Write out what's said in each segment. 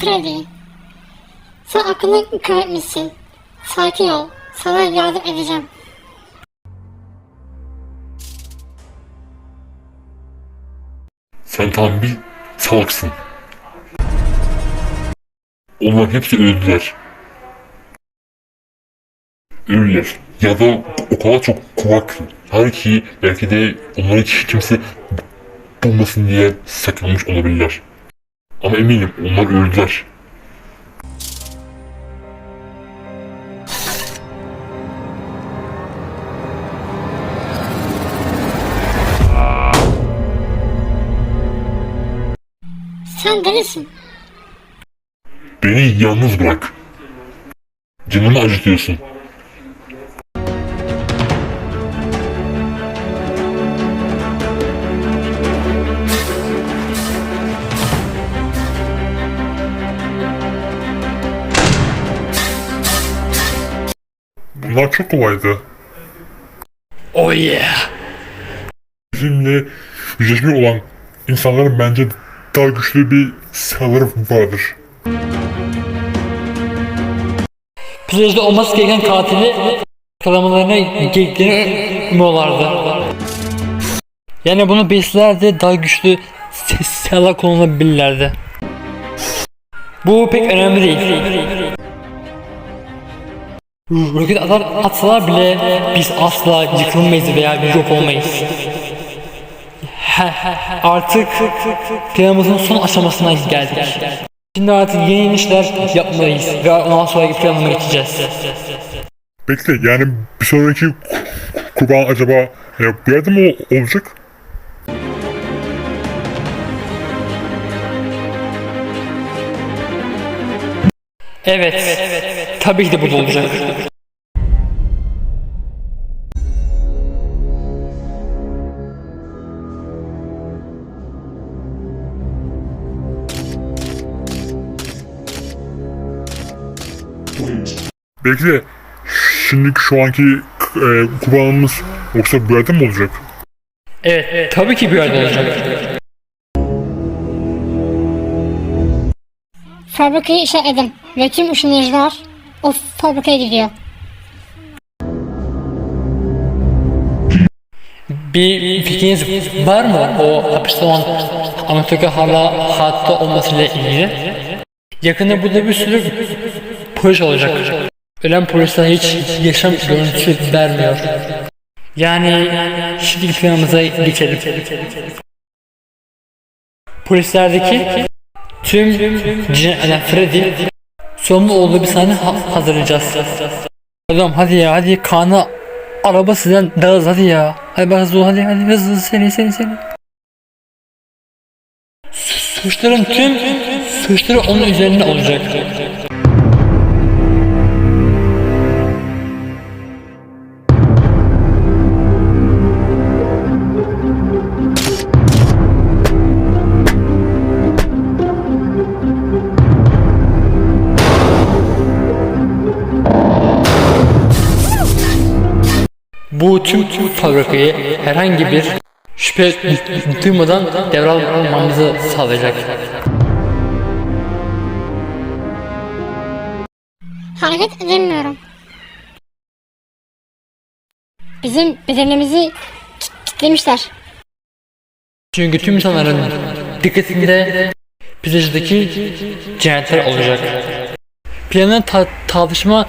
Freddy. Sen aklını kaybetmişsin. Sakin ol. Sana yardım edeceğim. Sen tam bir salaksın. Onlar hepsi öldüler. Ölüler. Ya da o kadar çok kulaklar ki belki de onları hiç kimse bulmasın diye saklamış olabilirler. Ama eminim onlar öldüler. Sen delisin. Beni yalnız bırak. Canımı acıtıyorsun. Bunlar çok kolaydı. Oh yeah. Bizimle yüzleşme olan insanların bence daha güçlü bir silahları vardır. Plajda olması gereken katili yakalamalarına gerektiğini umuyorlardı. Yani bunu beslerdi daha güçlü silahlar kullanabilirlerdi. Bu pek önemli değil. Roket atar atsalar bile biz asla yıkılmayız veya yok olmayız. He- Artık planımızın son aşamasına geldik. Şimdi artık yeni inişler yapmalıyız ve ondan sonraki planıma geçeceğiz. Bekle yani bir sonraki kurban acaba e, bu yerde mi olacak? Evet, tabii ki de burada olacak. Bekle şimdiki şu anki e, kurbanımız yoksa bu yerde mi olacak? Evet, tabii ki bir yerde olacak. Fabrikayı işaretledim. Ve tüm ışınlayıcılar o fabrikaya gidiyor. Bir fikriniz var mı o hapiste olan Anatoka hala hayatta olmasıyla ilgili? Yakında burada bir sürü polis olacak. Ölen polisler hiç yaşam görüntüsü vermiyor. Yani şimdi planımıza geçelim. Polislerdeki tüm cinayetler Freddy sorumlu olduğu bir sahne ha- hazırlayacağız. Adam hadi ya hadi Kaan'ı araba sizden daha hızlı hadi ya. Hadi bak hızlı hadi hadi hızlı hızlı seni seni seni. Su- Suçların tüm suçları onun üzerine olacak. Bu tüm fabrikayı herhangi bir şüphe duymadan devralmamızı sağlayacak. Hareket edemiyorum. Bizim bedenimizi kit- kitlemişler. Çünkü tüm insanların dikkatinde plajdaki cinayetler olacak. Planın ta- tartışma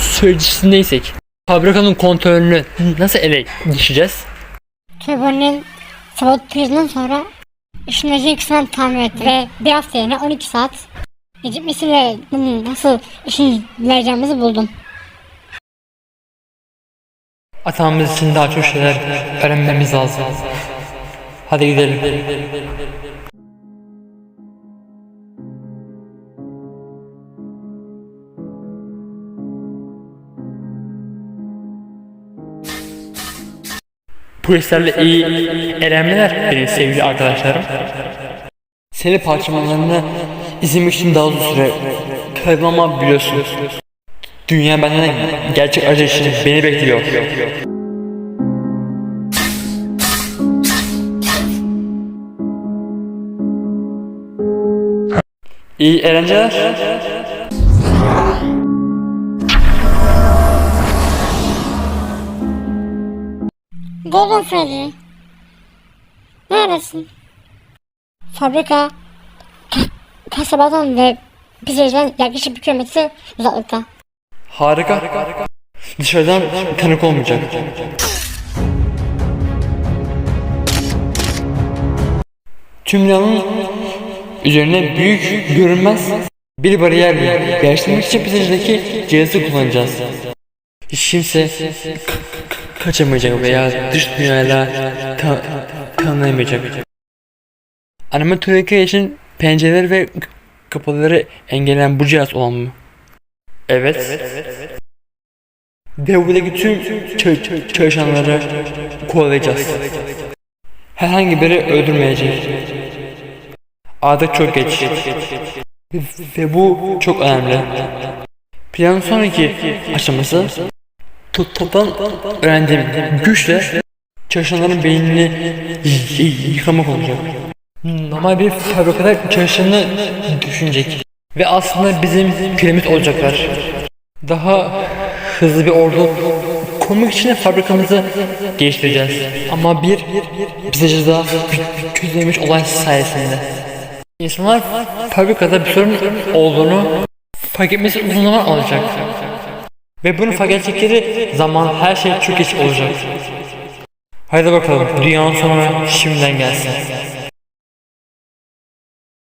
sürecisindeysek fabrikanın kontrolünü nasıl ele geçireceğiz? Turbonun sabotajından sonra ışınlayıcı ikisinden tamir etti ve bir hafta yerine 12 saat hmm, nasıl ışınlayacağımızı buldum. Atamız için daha çok şeyler öğrenmemiz lazım. Hadi gidelim. Polislerle iyi eğlenmeler benim sevgili arkadaşlarım. Seni parçalanmalarını izlemek için daha uzun süre kaybama biliyorsun. Dünya benden gerçek acı için beni bekliyor. İyi eğlenceler. Golden Freddy. Neredesin? Fabrika ka- kasabadan ve pizzacıdan yaklaşık bir kilometre uzaklıkta. Harika. Dışarıdan tanık olmayacak. Tüm üzerine büyük görünmez bir bariyer yerleştirmek için pizzacıdaki cihazı kullanacağız. Hiç kimse kaçamayacak veya dış dünyayla ta- tanıyamayacak. Animatörlükler için pencereleri ve kapıları engelleyen bu cihaz olan mı? Evet. Ve buradaki tüm çö- çö- çalışanları kovalayacağız. Herhangi biri öldürmeyecek. Artık çok geç. Ve, bu çok önemli. Planın sonraki aşaması toptan öğrendiğim güçle çalışanların beynini yıkamak olacak. Normal bir fabrikada çalışanı düşünecek. Ve aslında bizim piramit olacaklar. Daha hızlı bir ordu kurmak için fabrikamızı geliştireceğiz. Ama bir bize daha çözülmüş olay sayesinde. İnsanlar fabrikada bir sorun olduğunu fark etmesi uzun zaman alacak. Ve bunu fark edecekleri zaman her şey çok geç olacak. Haydi bakalım dünyanın sonu şimdiden gelsin.